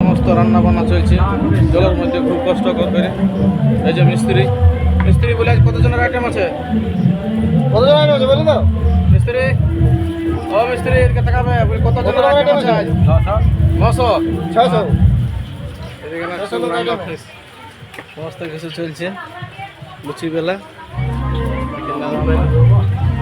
সমস্ত রান্না বান্না চলছে। জলের মধ্যে খুব কষ্ট করে এই যে মিস্ত্রি। মিস্ত্রি বলে আজ কতজনের আইটেম আছে? কতজন আইটেম আছে বলি তো? সমস্ত কিছু চলছে। লুচি বেলা।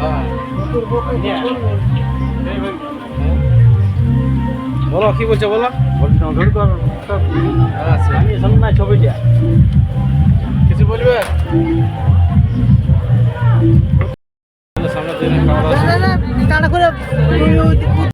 হ্যাঁ বলো কি বলছো বলো? আচ্ছা ছবিটা। কিছু বলবে? Pero.